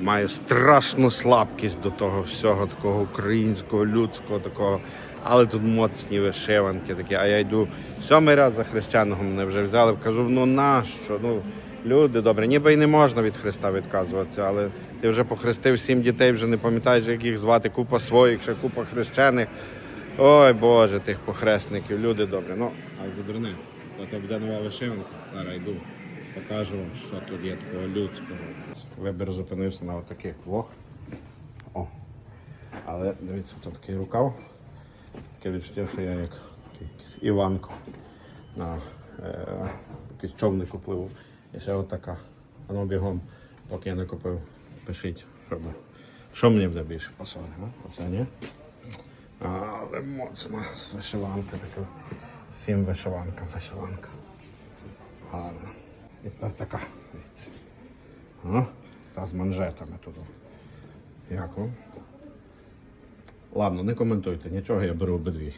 маю страшну слабкість до того всього такого українського, людського такого. Але тут моцні вишиванки такі. А я йду сьомий раз за хрещеного мене вже взяли. Кажу, ну нащо? Ну, люди добре, ніби й не можна від Христа відказуватися, але ти вже похрестив сім дітей, вже не пам'ятаєш, як їх звати, купа своїх, ще купа хрещених. Ой Боже, тих похресників, люди добре. Ну, а то то буде нова вишиванка. Зараз йду, покажу вам, що тут є такого людського. Вибір зупинився на таких двох. О. Але дивіться, тут такий рукав. Таке відчуття, що я як якийсь Іванко на е, якийсь човнику пливу. І ще отака. А ну бігом, поки я не купив, пишіть, щоб, що мені буде більше пасувати. Оце ні? Але моцна вишиванка така. Всім вишиванкам вишиванка. Гарно. І тепер така. О, та з манжетами тут. Як вам? Ладно, не коментуйте, нічого я беру обидві.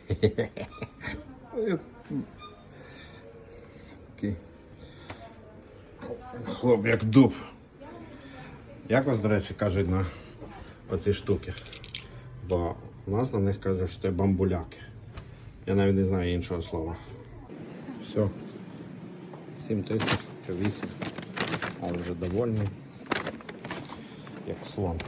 Хлоп, як дуб. Як вас, до речі, кажуть на оці штуки? Бо у нас на них кажуть, що це бамбуляки. Я навіть не знаю іншого слова. Все. 7 тисяч чи 8. Але вже довольний. Як слон.